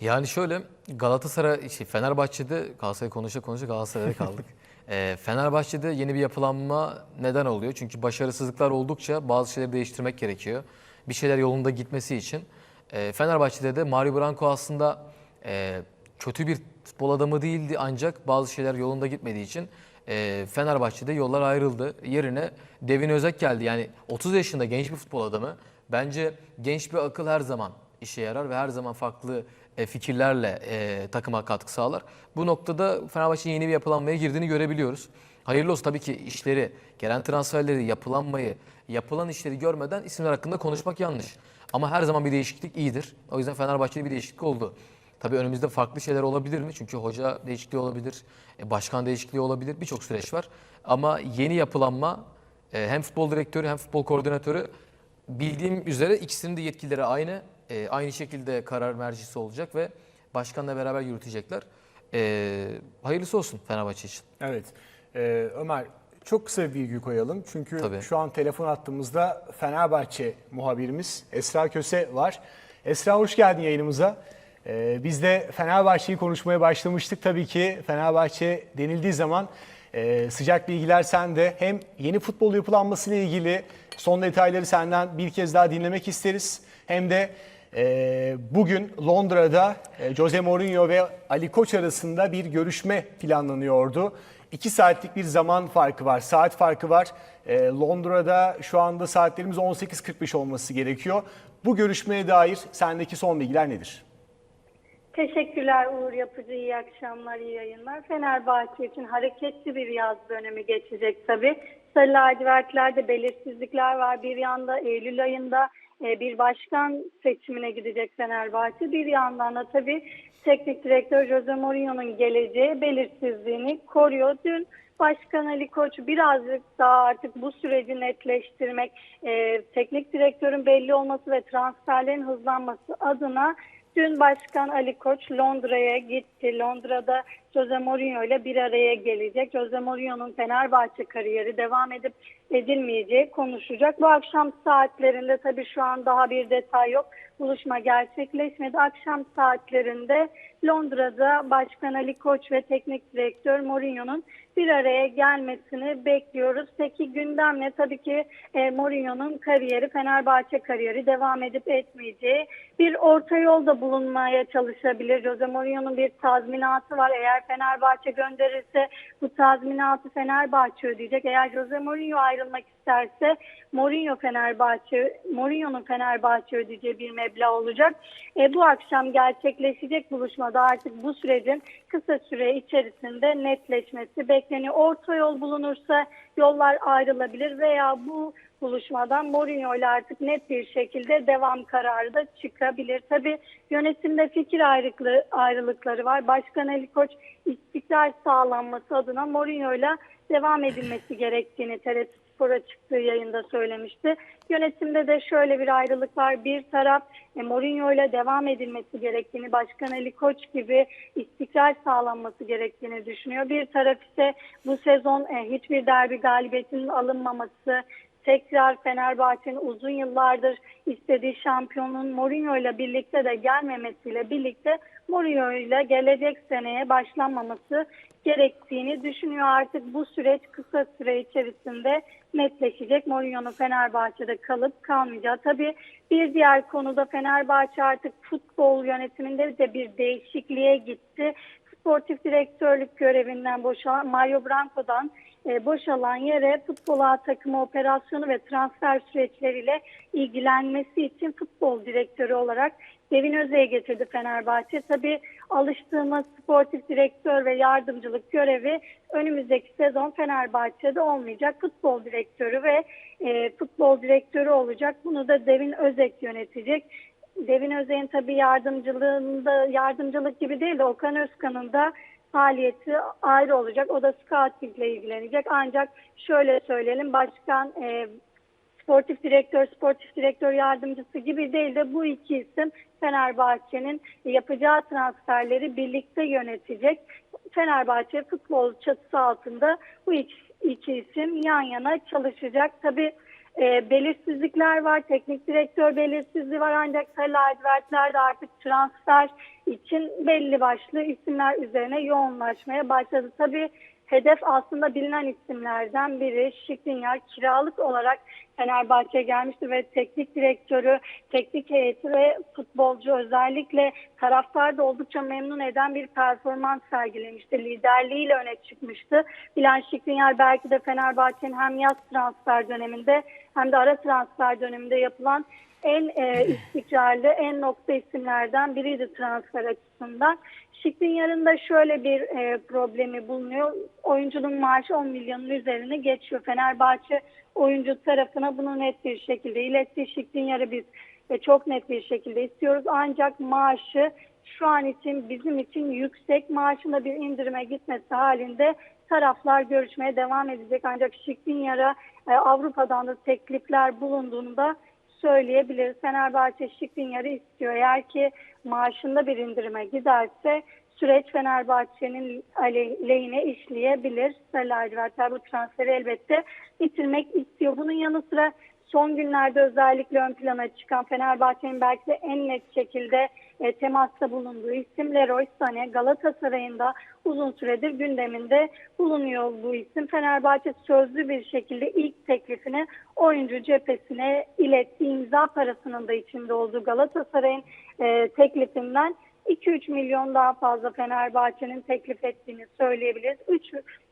Yani şöyle Galatasaray, şey, Fenerbahçe'de Galatasaray konuşa konuşa Galatasaray'da kaldık. Ee, Fenerbahçe'de yeni bir yapılanma neden oluyor? Çünkü başarısızlıklar oldukça bazı şeyleri değiştirmek gerekiyor. Bir şeyler yolunda gitmesi için. Ee, Fenerbahçe'de de Mario Branco aslında e, kötü bir futbol adamı değildi ancak bazı şeyler yolunda gitmediği için e, Fenerbahçe'de yollar ayrıldı. Yerine Devin Özek geldi. Yani 30 yaşında genç bir futbol adamı. Bence genç bir akıl her zaman işe yarar ve her zaman farklı e, fikirlerle e, takıma katkı sağlar. Bu noktada Fenerbahçe'nin yeni bir yapılanmaya girdiğini görebiliyoruz. Hayırlı olsun tabii ki işleri, gelen transferleri, yapılanmayı, yapılan işleri görmeden isimler hakkında konuşmak yanlış. Ama her zaman bir değişiklik iyidir. O yüzden Fenerbahçe'de bir değişiklik oldu. Tabii önümüzde farklı şeyler olabilir mi? Çünkü hoca değişikliği olabilir, e, başkan değişikliği olabilir, birçok süreç var. Ama yeni yapılanma e, hem futbol direktörü hem futbol koordinatörü bildiğim üzere ikisinin de yetkileri aynı. E, aynı şekilde karar mercisi olacak ve başkanla beraber yürütecekler. E, hayırlısı olsun Fenerbahçe için. Evet. Ee, Ömer çok kısa bir bilgi koyalım. Çünkü Tabii. şu an telefon attığımızda Fenerbahçe muhabirimiz Esra Köse var. Esra hoş geldin yayınımıza. Ee, biz de Fenerbahçe'yi konuşmaya başlamıştık. Tabii ki Fenerbahçe denildiği zaman e, sıcak bilgiler sende. Hem yeni futbol yapılanması ile ilgili son detayları senden bir kez daha dinlemek isteriz. Hem de e, bugün Londra'da e, Jose Mourinho ve Ali Koç arasında bir görüşme planlanıyordu. İki saatlik bir zaman farkı var, saat farkı var. E, Londra'da şu anda saatlerimiz 18.45 olması gerekiyor. Bu görüşmeye dair sendeki son bilgiler nedir? Teşekkürler Uğur Yapıcı. İyi akşamlar, iyi yayınlar. Fenerbahçe için hareketli bir yaz dönemi geçecek tabii. Sarı lacivertlerde belirsizlikler var. Bir yanda Eylül ayında bir başkan seçimine gidecek Fenerbahçe. Bir yandan da tabii teknik direktör Jose Mourinho'nun geleceği belirsizliğini koruyor. Dün Başkan Ali Koç birazcık daha artık bu süreci netleştirmek, e, teknik direktörün belli olması ve transferlerin hızlanması adına Dün Başkan Ali Koç Londra'ya gitti. Londra'da Jose Mourinho ile bir araya gelecek. Jose Mourinho'nun Fenerbahçe kariyeri devam edip edilmeyeceği konuşacak. Bu akşam saatlerinde tabii şu an daha bir detay yok. Buluşma gerçekleşmedi. Akşam saatlerinde Londra'da Başkan Ali Koç ve Teknik Direktör Mourinho'nun bir araya gelmesini bekliyoruz. Peki gündem ne? Tabii ki e, Mourinho'nun kariyeri, Fenerbahçe kariyeri devam edip etmeyeceği bir orta yolda bulunmaya çalışabilir. Jose Mourinho'nun bir tazminatı var. Eğer Fenerbahçe gönderirse bu tazminatı Fenerbahçe ödeyecek. Eğer Jose Mourinho ayrılmak isterse Mourinho Fenerbahçe, Mourinho'nun Fenerbahçe ödeyeceği bir meblağ olacak. E, bu akşam gerçekleşecek buluşmada artık bu sürecin kısa süre içerisinde netleşmesi bekleniyor. Orta yol bulunursa yollar ayrılabilir veya bu buluşmadan Mourinho ile artık net bir şekilde devam kararı da çıkabilir. Tabii yönetimde fikir ayrılıkları, ayrılıkları var. Başkan Ali Koç istikrar sağlanması adına Mourinho ile devam edilmesi gerektiğini TRT Spor'a çıktığı yayında söylemişti. Yönetimde de şöyle bir ayrılık var. Bir taraf e, Mourinho ile devam edilmesi gerektiğini, Başkan Ali Koç gibi istikrar sağlanması gerektiğini düşünüyor. Bir taraf ise bu sezon e, hiçbir derbi galibiyetinin alınmaması, tekrar Fenerbahçe'nin uzun yıllardır istediği şampiyonun Mourinho ile birlikte de gelmemesiyle birlikte Mourinho ile gelecek seneye başlanmaması gerektiğini düşünüyor. Artık bu süreç kısa süre içerisinde netleşecek. Mourinho'nun Fenerbahçe'de kalıp kalmayacağı. Tabii bir diğer konuda Fenerbahçe artık futbol yönetiminde de bir değişikliğe gitti. Sportif direktörlük görevinden boşalan Mario Branco'dan e, boşalan yere futbol A takımı operasyonu ve transfer süreçleriyle ilgilenmesi için futbol direktörü olarak Devin Özey'i getirdi Fenerbahçe. Tabii alıştığımız sportif direktör ve yardımcılık görevi önümüzdeki sezon Fenerbahçe'de olmayacak. Futbol direktörü ve e, futbol direktörü olacak. Bunu da Devin Özek yönetecek. Devin Özey'in tabii yardımcılığında yardımcılık gibi değil de Okan Özkan'ın da faaliyeti ayrı olacak. O da scouting ile ilgilenecek. Ancak şöyle söyleyelim başkan e, sportif direktör, sportif direktör yardımcısı gibi değil de bu iki isim Fenerbahçe'nin yapacağı transferleri birlikte yönetecek. Fenerbahçe futbol çatısı altında bu iki, iki isim yan yana çalışacak. Tabii e, belirsizlikler var, teknik direktör belirsizliği var ancak lacivertler de artık transfer için belli başlı isimler üzerine yoğunlaşmaya başladı. Tabii hedef aslında bilinen isimlerden biri. Şikrinyar kiralık olarak Fenerbahçe'ye gelmişti ve teknik direktörü, teknik heyeti ve futbolcu özellikle taraftar da oldukça memnun eden bir performans sergilemişti. Liderliğiyle öne çıkmıştı. Bilen Şikrinyar belki de Fenerbahçe'nin hem yaz transfer döneminde hem de ara transfer döneminde yapılan en e, istikrarlı, en nokta isimlerden biriydi transfer açısından. Şikrinyar'ın da şöyle bir e, problemi bulunuyor. Oyuncunun maaşı 10 milyonun üzerine geçiyor. Fenerbahçe oyuncu tarafına bunu net bir şekilde iletti. Şikrinyar'ı biz e, çok net bir şekilde istiyoruz. Ancak maaşı şu an için bizim için yüksek maaşında bir indirime gitmesi halinde taraflar görüşmeye devam edecek. Ancak Şikrinyar'a e, Avrupa'dan da teklifler bulunduğunda söyleyebiliriz. Fenerbahçe Şikrinyar'ı istiyor. Eğer ki maaşında bir indirime giderse süreç Fenerbahçe'nin lehine işleyebilir. Sarı lacivertler bu transferi elbette bitirmek istiyor. Bunun yanı sıra son günlerde özellikle ön plana çıkan Fenerbahçe'nin belki de en net şekilde e, temasta bulunduğu isim Leroy Sané Galatasaray'ın da uzun süredir gündeminde bulunuyor bu isim. Fenerbahçe sözlü bir şekilde ilk teklifini oyuncu cephesine iletti. İmza parasının da içinde olduğu Galatasaray'ın e, teklifinden 2-3 milyon daha fazla Fenerbahçe'nin teklif ettiğini söyleyebiliriz. 3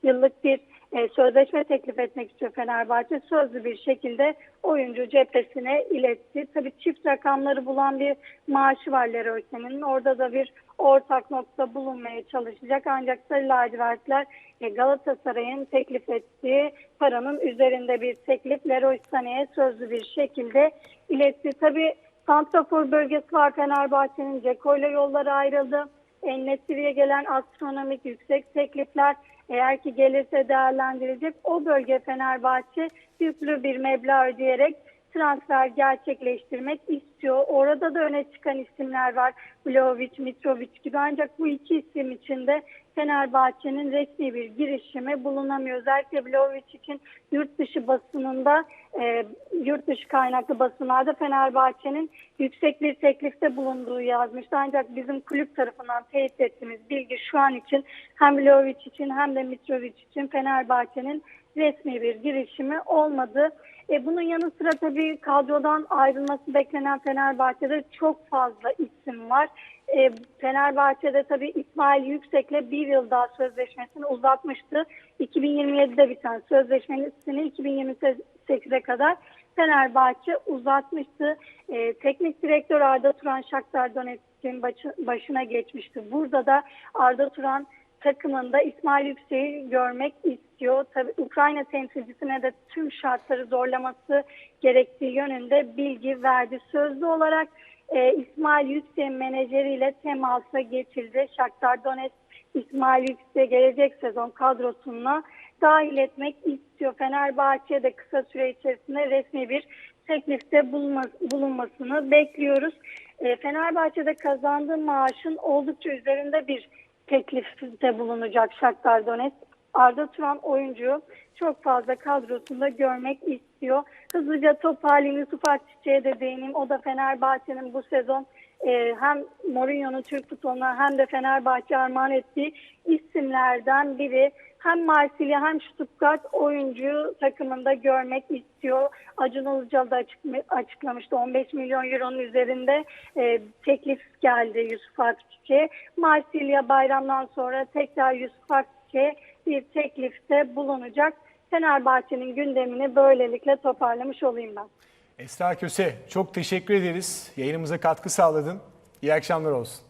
yıllık bir e, sözleşme teklif etmek istiyor Fenerbahçe. Sözlü bir şekilde oyuncu cephesine iletti. Tabii çift rakamları bulan bir maaşı var Leroy Sané'nin. Orada da bir ortak nokta bulunmaya çalışacak. Ancak Sarı Lacivertler e, Galatasaray'ın teklif ettiği paranın üzerinde bir teklif Leroy Sané'ye sözlü bir şekilde iletti. Tabii Santrafor bölgesi var Fenerbahçe'nin. Ceko ile yolları ayrıldı. Ennesiri'ye gelen astronomik yüksek teklifler eğer ki gelirse değerlendirilecek. O bölge Fenerbahçe yüklü bir meblağ ödeyerek transfer gerçekleştirmek istiyor. Orada da öne çıkan isimler var. Vlahovic, Mitrovic gibi ancak bu iki isim içinde Fenerbahçe'nin resmi bir girişimi bulunamıyor. Özellikle Vlahovic için yurt dışı basınında, e, yurt dışı kaynaklı basınlarda Fenerbahçe'nin yüksek bir teklifte bulunduğu yazmıştı. Ancak bizim kulüp tarafından teyit ettiğimiz bilgi şu an için hem Vlahovic için hem de Mitrovic için Fenerbahçe'nin resmi bir girişimi olmadı. E, bunun yanı sıra tabii kadrodan ayrılması beklenen Fenerbahçe'de çok fazla isim var. E, Fenerbahçe'de tabii İsmail Yüksek'le bir yıl daha sözleşmesini uzatmıştı. 2027'de biten sözleşmesini 2028'e kadar Fenerbahçe uzatmıştı. E, teknik direktör Arda Turan Shakhtar Donetsk'in başı- başına geçmişti. Burada da Arda Turan takımında İsmail Yüksek'i görmek istiyor. Tabii Ukrayna temsilcisine de tüm şartları zorlaması gerektiği yönünde bilgi verdi. Sözlü olarak e, İsmail Yüksek'in menajeriyle temasa geçildi. Shakhtar Donetsk İsmail Yüksek'e gelecek sezon kadrosuna dahil etmek istiyor. Fenerbahçe de kısa süre içerisinde resmi bir teklifte bulunma- bulunmasını bekliyoruz. E, Fenerbahçe'de kazandığı maaşın oldukça üzerinde bir teklifte bulunacak Shakhtar Donetsk. Arda Turan oyuncu çok fazla kadrosunda görmek istiyor. Hızlıca toparlayayım Yusuf Akçiçek'e de değineyim. O da Fenerbahçe'nin bu sezon e, hem Mourinho'nun Türk futboluna hem de Fenerbahçe armağan ettiği isimlerden biri. Hem Marsilya hem Stuttgart oyuncu takımında görmek istiyor. Acun Ilıcalı da açık, açıklamıştı. 15 milyon euronun üzerinde e, teklif geldi Yusuf Akçiçek'e. Marsilya bayramdan sonra tekrar Yusuf Akçiçek'e bir teklifte bulunacak. Fenerbahçe'nin gündemini böylelikle toparlamış olayım ben. Esra Köse çok teşekkür ederiz. Yayınımıza katkı sağladın. İyi akşamlar olsun.